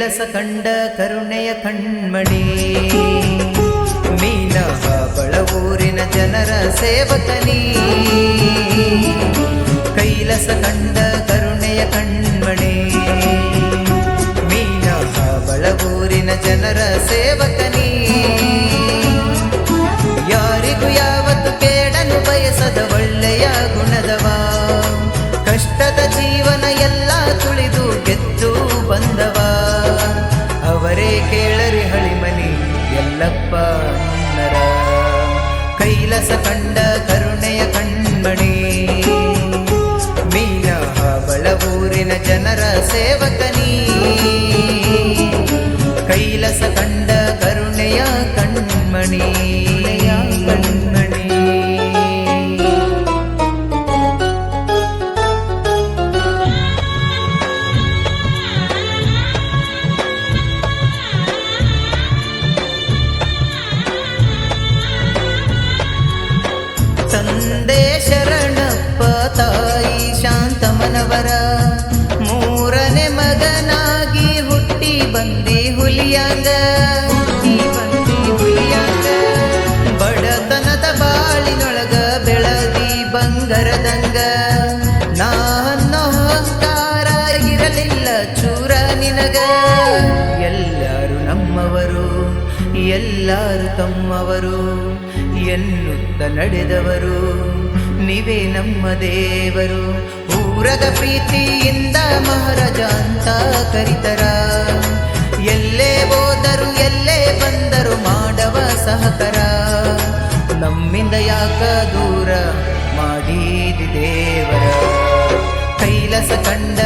ಕೈಲಸ ಕಂಡ ಕರುಣೆಯ ಕಣ್ಮಣಿ. ಮೀನ ಬಳವೂರಿನ ಜನರ ಸೇವಕನಿ. ಕೈಲಸ ಕಂಡ ಕರುಣೆಯ ಕಣ್ಮಣಿ. ಎಲ್ಲಪ್ಪ ನರ ಕೈಲಸ ಕಂಡ ಕರುಣೆಯ ಕಣ್ಮಣಿ ಮೀನ ಬಳವೂರಿನ ಜನರ ಸೇವಕನಿ ಕೈಲಸ ಕಂಡ ಎಲ್ಲರೂ ತಮ್ಮವರು, ಎನ್ನುತ್ತ ನಡೆದವರು, ನೀವೇ ನಮ್ಮ ದೇವರು. ಊರದ ಪ್ರೀತಿಯಿಂದ ಮಹಾರಾಜ ಅಂತ ಕರಿತರ. ಎಲ್ಲೇ ಹೋದರು, ಎಲ್ಲೇ ಬಂದರು ಮಾಡವ ಸಹಕರ. ನಮ್ಮಿಂದ ಯಾಕ ದೂರ ಮಾಡಿದಿ ದೇವರ? ಕೈಲಸ ಕಂಡ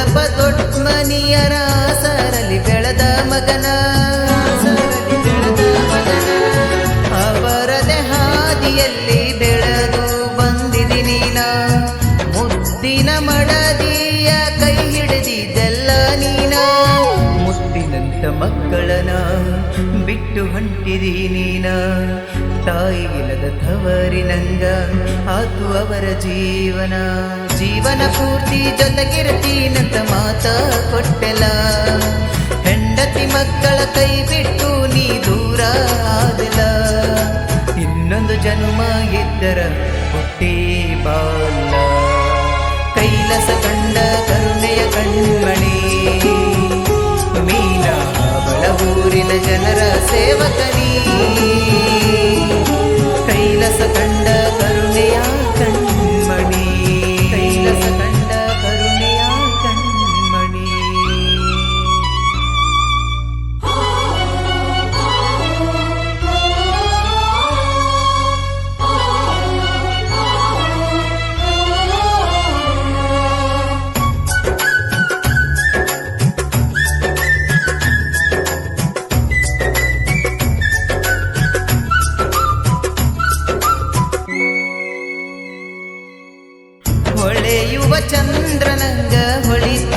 ಧೂಳಪ ದೊಡ್ಡ ಮನಿಯರ ಸರಲಿ ಬೆಳೆದ ಮಗನ. ಸರಲಿ ಬೆಳೆದ ಮಗನ ಅವರದೆ ಹಾದಿಯಲ್ಲಿ ಬೆಳೆದು ಬಂದಿದ್ದೀನಿ ನಾ ಮುದ್ದಿನ ಮಡದಿಯ ಕೈ ಹಿಡಿದಿದ್ದೆಲ್ಲ ನೀನ. ಮುತ್ತಿನಂತ ಮಕ್ಕಳನ ಬಿಟ್ಟು ಹೊಂಟಿದಿ ನೀನ. ತಾಯಿಗಿಲ್ಲದ ತವರಿನಂಗ ಆತು ಅವರ ಜೀವನ ಜೀವನ ಪೂರ್ತಿ ಜೊತೆಗಿರತೀನಂತ ಮಾತ ಕೊಟ್ಟೆಲ. ಹೆಂಡತಿ ಮಕ್ಕಳ ಕೈ ಬಿಟ್ಟು ನೀ ದೂರ ಆದಲ. ಇನ್ನೊಂದು ಜನ್ಮ ಇದ್ದರ ಹುಟ್ಟಿ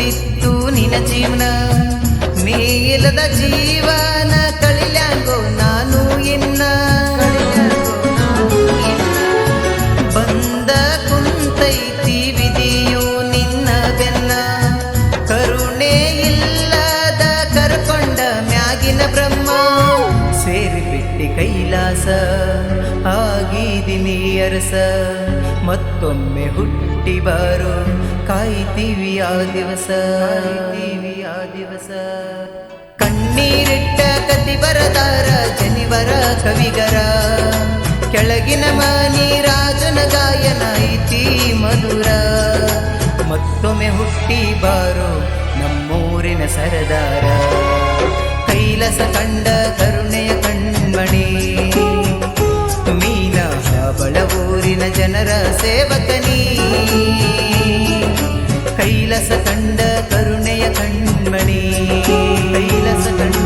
ಹೊಳಿತಿತ್ತು ನಿನ ಜೀವನ ನೀಲದ ಜೀವನ ಕೈಲಾಸ ಆಗಿದ್ದೀನಿ ಅರಸ. ಮತ್ತೊಮ್ಮೆ ಹುಟ್ಟಿ ಬಾರು ಕಾಯ್ತೀವಿ ಆ ದಿವಸ. ಕಾಯ್ತೀವಿ ಆ ದಿವಸ. ಕಣ್ಣೀರಿಟ್ಟ ಕತಿ ಬರದಾರ ಜನಿವರ ಕವಿಗರ. ಕೆಳಗಿನ ಮನಿ ರಾಜನ ಗಾಯನ ಐತಿ ಮಧುರ. ಮತ್ತೊಮ್ಮೆ ಹುಟ್ಟಿ ಬಾರೋ ನಮ್ಮೂರಿನ ಸರದಾರ. ಕೈಲಸ ಕಂಡ ಕರುಣೆಯ ಕಣ್ಮಣಿ. ಮೀನಾ ಬಳವೂರಿನ ಜನರ ಸೇವಕನಿ. ಕೈಲಸ ಕಂಡ ಕರುಣೆಯ ಕಣ್ಮಣಿ. ಕೈಲಸ ಕಂಡ